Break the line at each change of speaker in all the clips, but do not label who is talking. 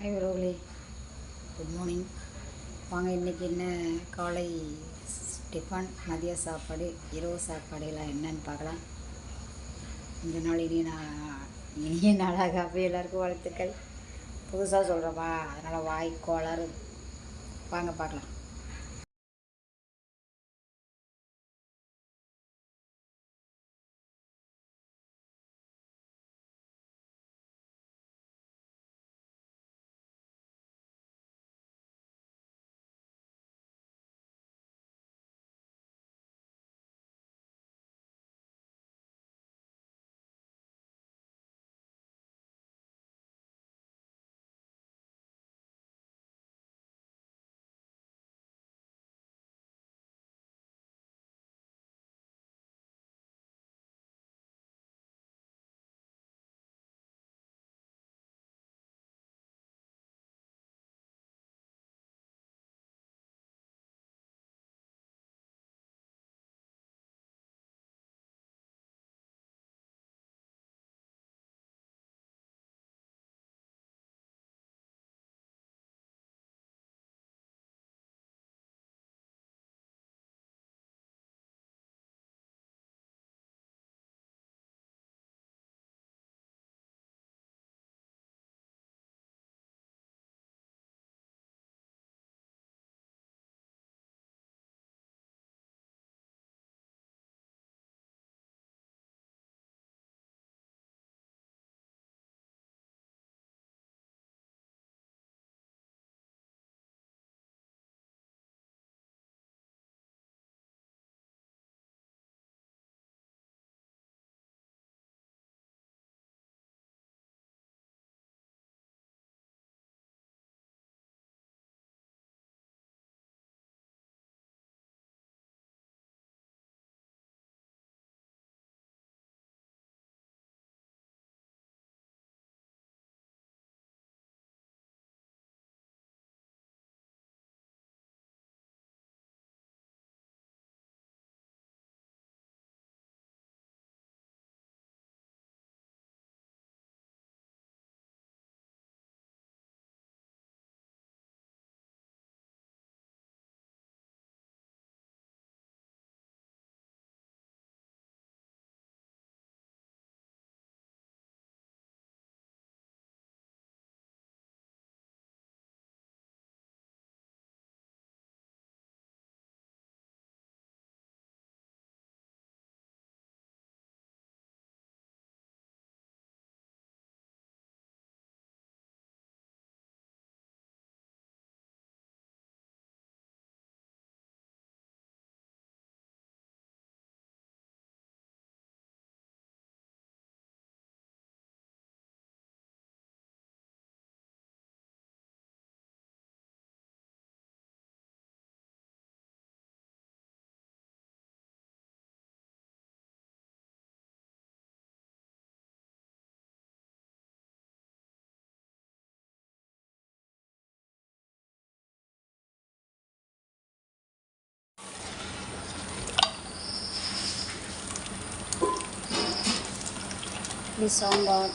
Hi உறவுகளே good morning வாங்க இன்றைக்கி என்ன காலை டிஃபன் மதிய சாப்பாடு இரவு சாப்பாடு எல்லாம் என்னன்னு பார்க்கலாம். இந்த நாள் இனி நான் இனிய நாளாக அப்போ எல்லாருக்கும் வாழ்த்துக்கள். புதுசாக சொல்கிறப்பா அதனால் வாய் கோளாறு. வாங்க பார்க்கலாம். இது சாம்பார்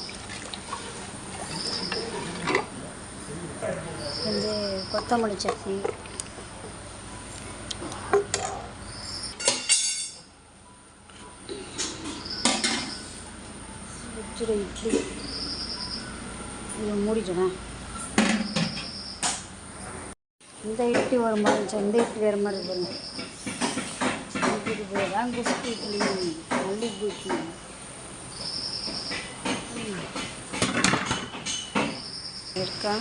வந்து கொத்தமல்லி சட்னி. வச்சுரு இட்லி. இதை மூடிட்டேன்? இந்த இட்லி ஒரு மாதிரி இருந்துச்சு? இந்த இட்லி வேறு மாதிரி இருக்கு பாருங்க. இது தான் குஸ்தி இட்லி. மல்லிகை இட்லி. இருக்கா?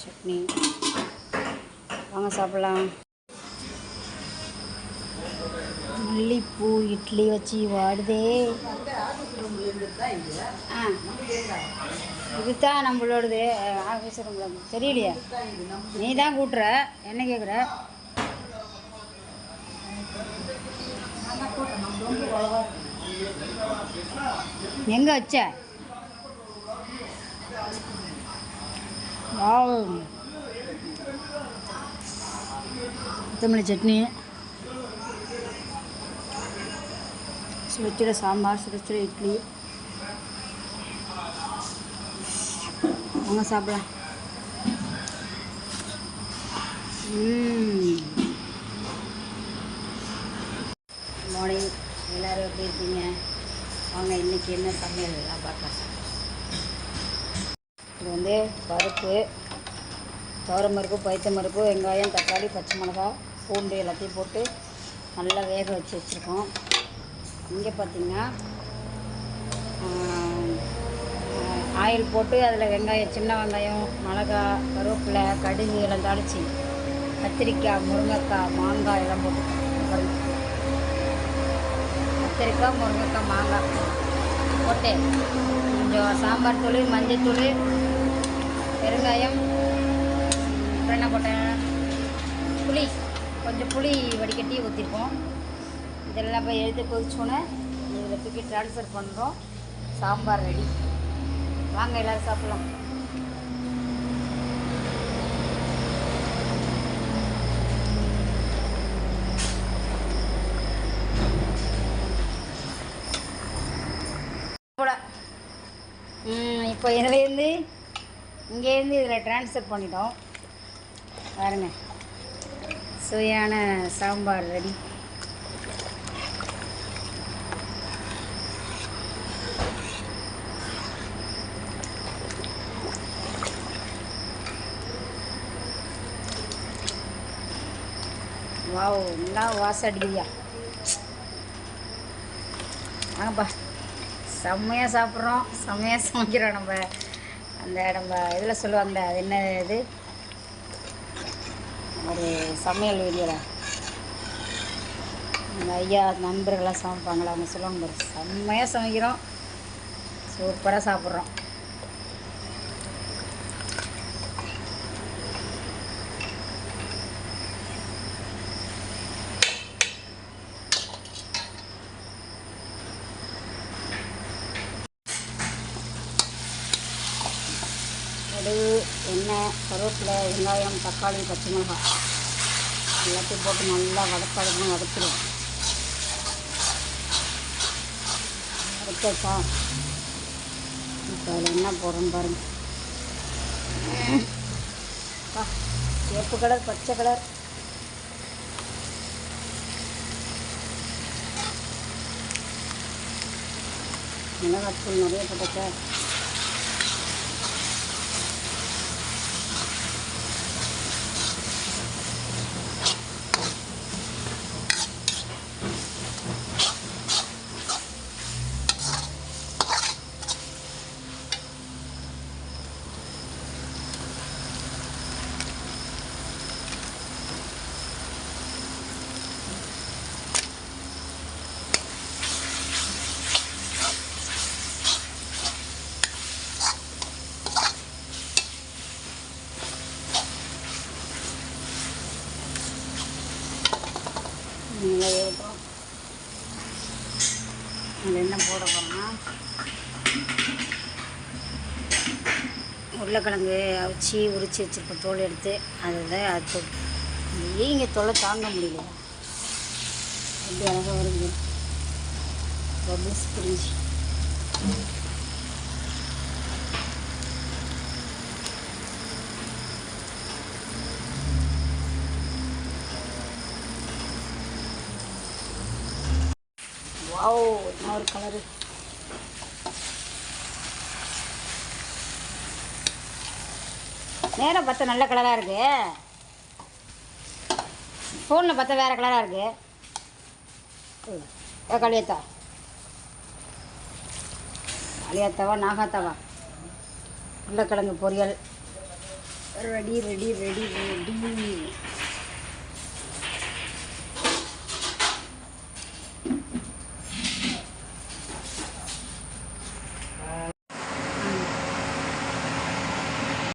சட்னி. வாங்க சாப்பிடலாம். மல்லிப்பூ இட்லி வச்சு வாடுதே. ஆ. இதுதான் நம்மளோடது ஆஃபீஸ் தெரியலையா. நீ தான் கூட்டுற. என்ன கேட்குற எங்கே வச்ச? வாவ். கொத்தமல்லி சட்னி. சுட சாம்பார் சுட சுட இட்லி. வாங்க சாப்பிடலாம். மார்னிங் எல்லோரும் எப்படி இருக்கீங்க? வாங்க இன்றைக்கி என்ன சமையல்? எல்லாம் பார்க்கலாம். இது வந்து பருப்பு துவரம் பருப்பு பைத்த வெங்காயம் தக்காளி பச்சை மிளகாய் பூண்டு எல்லாத்தையும் போட்டு நல்லா வேக வச்சு வச்சுருக்கோம். இங்கே பார்த்தீங்கன்னா ஆயில் போட்டு அதில் வெங்காயம் சின்ன வெங்காயம் மிளகா கருவேப்பிலை கடுகு எல்லாம் தாளித்து கத்திரிக்காய் முருங்கைக்காய் மாங்காய் எல்லாம் போட்டு கத்திரிக்காய் முருங்கைக்காய் மாங்காய். போட்டு. கொஞ்சம் சாம்பார் தூள் மஞ்சள் தூள் பெருங்காயம் அப்புறம் என்ன போட்டேன்? புளி. கொஞ்சம் புளி வடிகட்டி ஊற்றிருக்கோம் இதெல்லாம் போய் எழுதி கொதிச்சோன்னே இதில் தூக்கி ட்ரான்ஸ்ஃபர் பண்ணுறோம் சாம்பார் ரெடி வாங்க எல்லோரும் சாப்பிட்லாம். இப்போ இதுலேருந்து இங்கேருந்து இதில் ட்ரான்ஸ்ஃபர் பண்ணிட்டோம். பாருங்கள் சுவையான சாம்பார் ரெடி வாவ் நல்லா வாசம் அடிக்குதியா. வாங்கப்பா. செம்மையாக சாப்பிட்றோம். செம்மையாக சமைக்கிறோம் நம்ம. அந்த நம்ம இதில் சொல்லுவாங்க அது என்ன இது? ஒரு சமையல் வீடியோவில் அந்த ஐயா நண்பர்களாக சமைப்பாங்களா அவங்க சொல்லுவாங்க செம்மையாக சமைக்கிறோம். சூப்பராக சாப்பிட்றோம் கடுகு எண்ணெய் கருவேப்பிலை வெங்காயம் தக்காளி பச்சை மிளகாய். எல்லாத்தையும் போட்டு நல்லா வதக்காடுன்னு வதக்கிடுவோம். வதக்கா இப்போ அதில் என்ன போடுறோம் பாருங்க. பா சிவப்பு கலர் பச்சை கலர். மிளகாத்தூள் நிறைய போட்டுக்க வேகட்டும் அதில் என்ன போட போகிறோம்னா உருளைக்கிழங்கு அவிச்சி உரித்து வச்சுருப்போம் தோல் எடுத்து அதில் அது இங்கே தொலை தாங்க முடியல. எப்படி அழகாக வருது. ரொம்ப பிரிஞ்சு ஒரு கலரு நேராக பார்த்தா நல்ல கலராக இருக்கு. ஃபோனில் பார்த்தா வேறு கலராக இருக்கு. ஏ களியத்தா. களியாத்தாவா நாகாத்தாவா? உருளைக்கிழங்கு பொரியல். Ready ready ready ready.